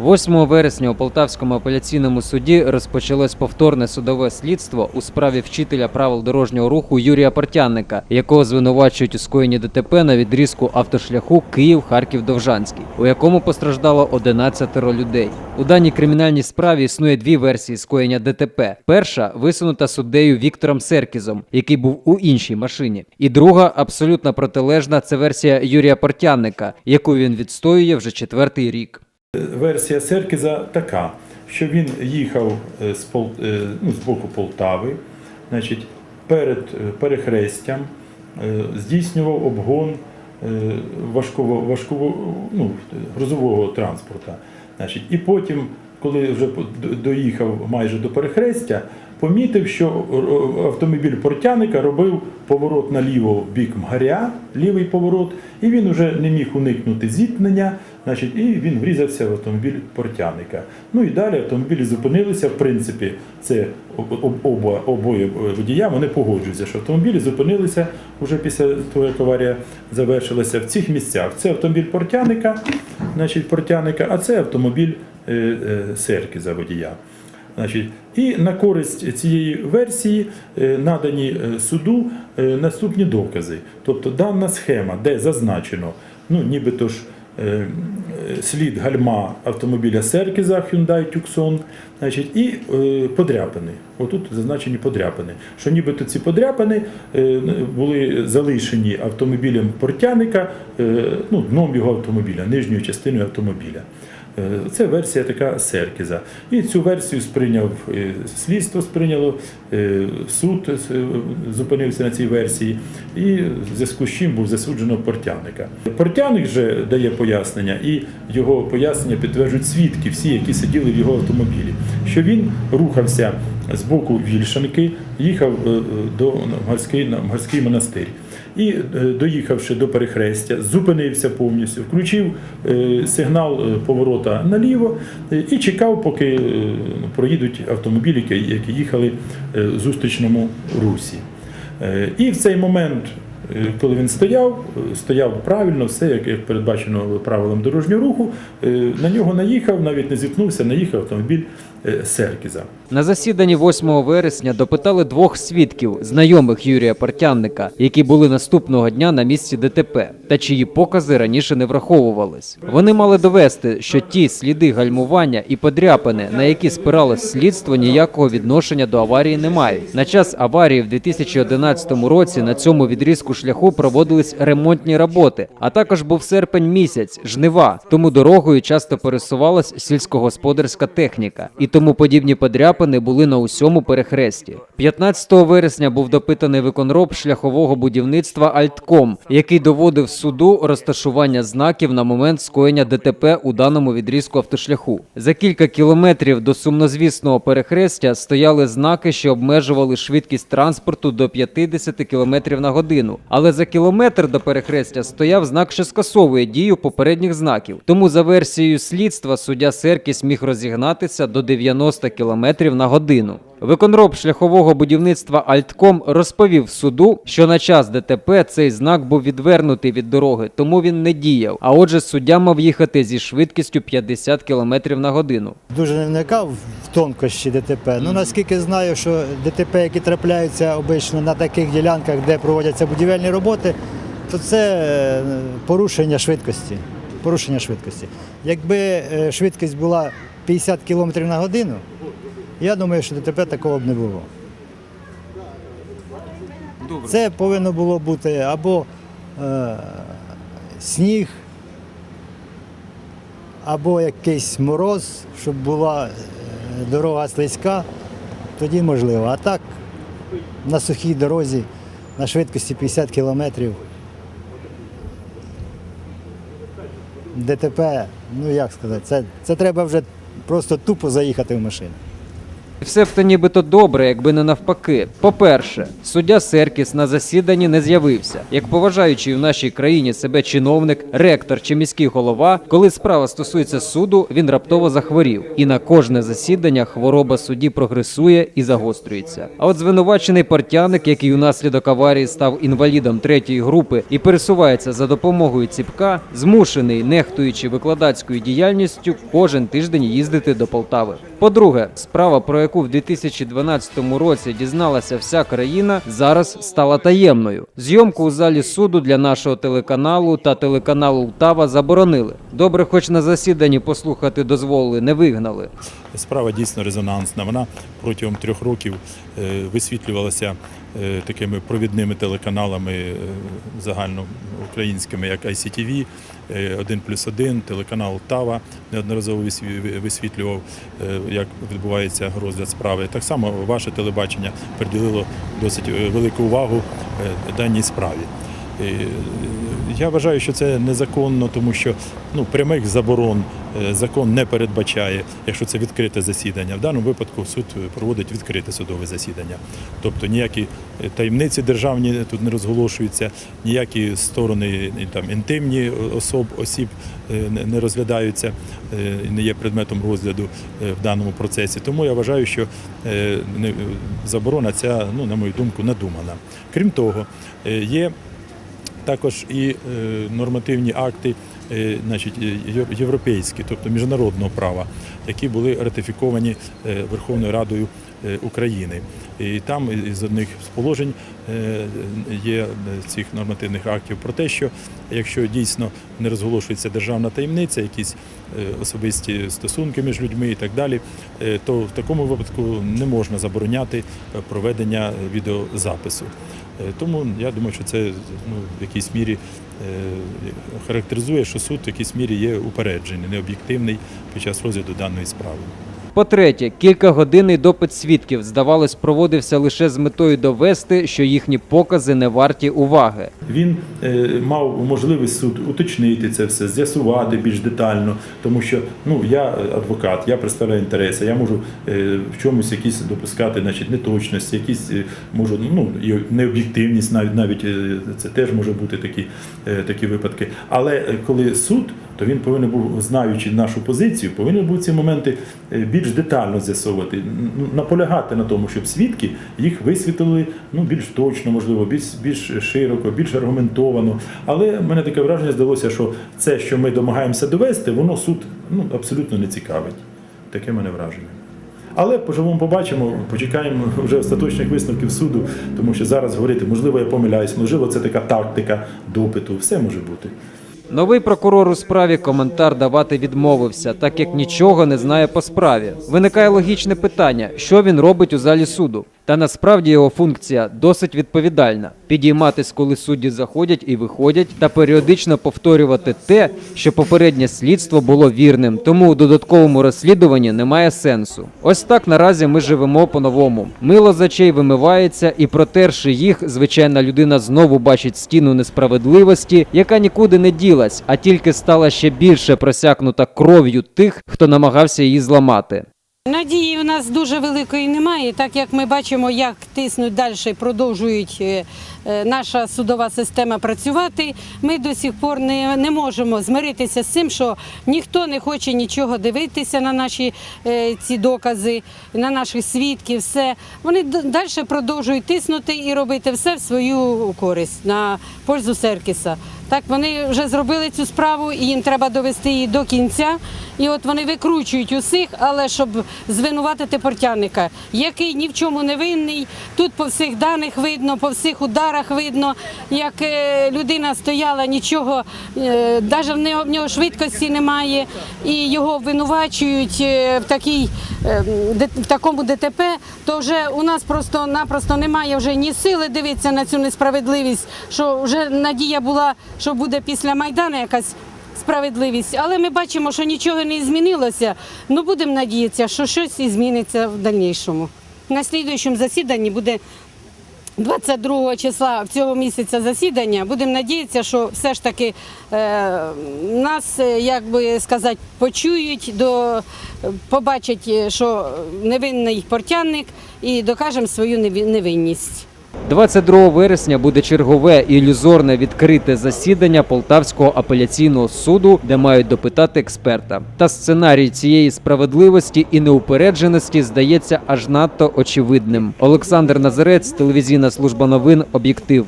8 вересня у Полтавському апеляційному суді розпочалось повторне судове слідство у справі вчителя правил дорожнього руху Юрія Портянника, якого звинувачують у скоєнні ДТП на відрізку автошляху Київ-Харків-Довжанський, у якому постраждало 11 людей. У даній кримінальній справі існує дві версії скоєння ДТП. Перша висунута суддею Віктором Серкізом, який був у іншій машині. І друга абсолютно протилежна це версія Юрія Портянника, яку він відстоює вже четвертий рік. Версія Серкіза така, що він їхав е, з, Пол, е, ну, з боку Полтави, значить, перед е, перехрестям здійснював обгон важкого, важкого, ну, грузового транспорту. Значить, і потім, коли вже доїхав майже до перехрестя, помітив, що е, автомобіль портяника робив поворот наліво в бік Мгаря, лівий поворот, і він вже не міг уникнути зіткнення, значить, і він врізався в автомобіль портяника. Ну і далі автомобілі зупинилися. В принципі, це об- об- оба, обоє водія, вони погоджуються, що автомобілі зупинилися вже після того, як аварія завершилася в цих місцях. Це автомобіль портяника, значить, портяника, а це автомобіль е, е, Серкіза водія. Значить, і на користь цієї версії е, надані е, суду е, наступні докази. Тобто дана схема, де зазначено, ну нібито ж слід гальма автомобіля Серкіза Hyundai Tucson, значить, і подряпини. Отут зазначені подряпини. Що нібито ці подряпини були залишені автомобілем портяника, ну, дном його автомобіля, нижньою частиною автомобіля. Е, Це версія така Серкіза. І цю версію сприйняв е, слідство, сприйняло е, суд зупинився на цій версії, і в зв'язку з чим був засуджено портяника. Портяник же дає пояснення, і його пояснення підтверджують свідки, всі, які сиділи в його автомобілі, що він рухався з боку Вільшанки, їхав до Мгарський монастир. І е, доїхавши до перехрестя, зупинився повністю, включив е, сигнал е, поворота наліво і чекав, поки проїдуть автомобілі, які- їхали в зустрічному русі. І в цей момент, коли він стояв, стояв правильно, все як, передбачено правилам дорожнього руху, на нього наїхав, навіть не зіткнувся, наїхав автомобіль Серкіза. На засіданні 8 вересня допитали двох свідків, знайомих Юрія Портянника, які були наступного дня на місці ДТП, та чиї покази раніше не враховувались. Вони мали довести, що ті сліди гальмування і подряпини, на які спиралось слідство, ніякого відношення до аварії не мають. На час аварії в 2011 році на цьому відрізку шляху проводились ремонтні роботи, а також був серпень місяць, жнива. Тому дорогою часто пересувалась сільськогосподарська техніка, і тому подібні подряпини були на усьому перехресті. 15 вересня був допитаний виконроб шляхового будівництва Альтком, який доводив суду розташування знаків на момент скоєння ДТП у даному відрізку автошляху. За кілька кілометрів до сумнозвісного перехрестя стояли знаки, що обмежували швидкість транспорту до 50 км на годину. Але за кілометр до перехрестя стояв знак, що скасовує дію попередніх знаків. Тому за версією слідства суддя Серкіс міг розігнатися до 90 км на годину. Виконроб шляхового будівництва Альтком розповів суду, що на час ДТП цей знак був відвернутий від дороги, тому він не діяв. А отже, суддя мав їхати зі швидкістю 50 км на годину. дуже не вникав в тонкощі ДТП. Ну наскільки знаю, що ДТП, які трапляються обично на таких ділянках, де проводяться будівельні роботи, то це е, порушення швидкості. Порушення швидкості. Якби е, швидкість була 50 км на годину, я думаю, що ДТП такого б не було. Це повинно було бути або е, сніг, або якийсь мороз, щоб була е, дорога слизька, тоді можливо. А так на сухій дорозі на швидкості 50 кілометрів. ДТП, ну як сказати, це, це треба вже просто тупо заїхати в машину. Все б то нібито добре, якби не навпаки. По-перше, суддя Серкіс на засіданні не з'явився. Як поважаючий в нашій країні себе чиновник, ректор чи міський голова, коли справа стосується суду, він раптово захворів. І на кожне засідання хвороба судді прогресує і загострюється. А от звинувачений портяник, який унаслідок аварії став інвалідом третьої групи і пересувається за допомогою ціпка, змушений, нехтуючи викладацькою діяльністю, кожен тиждень їздити до Полтави. По-друге, справа, про яку в 2012 році дізналася вся країна, зараз стала таємною. Зйомку у залі суду для нашого телеканалу та телеканалу Лтава заборонили. Добре, хоч на засіданні послухати дозволили, не вигнали. Справа дійсно резонансна. Вона протягом трьох років е, висвітлювалася е, такими провідними телеканалами е, загальноукраїнськими, як ICTV, е, 1 плюс 1, телеканал Тава неодноразово висві- висвітлював, як відбувається розгляд справи. Так само ваше телебачення приділило досить е, велику увагу е, даній справі. Е, Я вважаю, що це незаконно, тому що ну, прямих заборон е, закон не передбачає, якщо це відкрите засідання. В даному випадку суд проводить відкрите судове засідання. Тобто ніякі е, таємниці державні тут не розголошуються, ніякі сторони там, інтимні особ, осіб не- розглядаються, не є предметом розгляду в даному процесі. Тому я вважаю, що заборона ця, ну, на мою думку, надумана. Крім того, є також і е, нормативні акти е, значить, е, європейські, тобто міжнародного права, які були ратифіковані Верховною Радою України. І там із одних з положень є цих нормативних актів про те, що якщо дійсно не розголошується державна таємниця, якісь особисті стосунки між людьми і так далі, то в такому випадку не можна забороняти проведення відеозапису. Е, Тому я думаю, що це ну, в якійсь мірі е, характеризує, що суд в якійсь мірі є упереджений, необ'єктивний під час розгляду даної справи. По-третє, кількагодинний допит свідків, здавалось, проводився лише з метою довести, що їхні покази не варті уваги. Він е, мав можливість суд уточнити це все, з'ясувати більш детально, тому що ну я адвокат, я представляю інтереси, я можу е, в чомусь якісь допускати, значить, неточності, якісь е, можу ну необ'єктивність, навіть навіть е, це теж може бути такі, е, такі випадки. Але е, коли суд, то він повинен був, знаючи нашу позицію, повинен був ці моменти е, більш детально з'ясовувати, наполягати на тому, щоб свідки їх висвітлили ну, більш точно, можливо, більш, більш широко, більш аргументовано. Але мене таке враження здалося, що це, що ми домагаємося довести, воно суд ну, абсолютно не цікавить. Таке мене враження. Але поживемо, побачимо, почекаємо вже остаточних висновків суду, тому що зараз говорити, можливо, я помиляюсь, можливо, це така тактика допиту, все може бути. Новий прокурор у справі коментар давати відмовився, так як нічого не знає по справі. Виникає логічне питання, що він робить у залі суду. Та насправді його функція досить відповідальна: підійматись, коли судді заходять і виходять, та періодично повторювати те, що попереднє слідство було вірним. Тому у додатковому розслідуванні немає сенсу. Ось так наразі ми живемо по-новому. Мило з очей вимивається, і протерши їх, звичайна людина знову бачить стіну несправедливості, яка нікуди не ділась, а тільки стала ще більше просякнута кров'ю тих, хто намагався її зламати. Надії у нас дуже великої немає, так як ми бачимо, як тиснуть далі, продовжують е, е, наша судова система працювати. Ми до сих пор не, не можемо змиритися з цим, що ніхто не хоче нічого дивитися на наші е, ці докази, на наших свідків. Все вони далі продовжують тиснути і робити все в свою користь на пользу Серкіса. Так вони вже зробили цю справу, і їм треба довести її до кінця. І от вони викручують усіх, але щоб звинуватити портяника, який ні в чому не винний. Тут по всіх даних видно, по всіх ударах видно, як е, людина стояла, нічого, навіть в нього, швидкості немає, і його обвинувачують е, в такій е, в такому ДТП, то вже у нас просто-напросто немає вже ні сили дивитися на цю несправедливість, що вже надія була, що буде після Майдану якась справедливість. Але ми бачимо, що нічого не змінилося. Ну будемо надіятися, що щось зміниться в дальнішому. На слідуючому засіданні буде 22 числа цього місяця засідання. Будемо надіятися, що все ж таки е, нас, е, як би сказати, почують, до, побачать, е, що невинний портянник і докажемо свою невинність. 22 вересня буде чергове ілюзорне відкрите засідання Полтавського апеляційного суду, де мають допитати експерта. Та сценарій цієї справедливості і неупередженості здається аж надто очевидним. Олександр Назарець, телевізійна служба новин, об'єктив.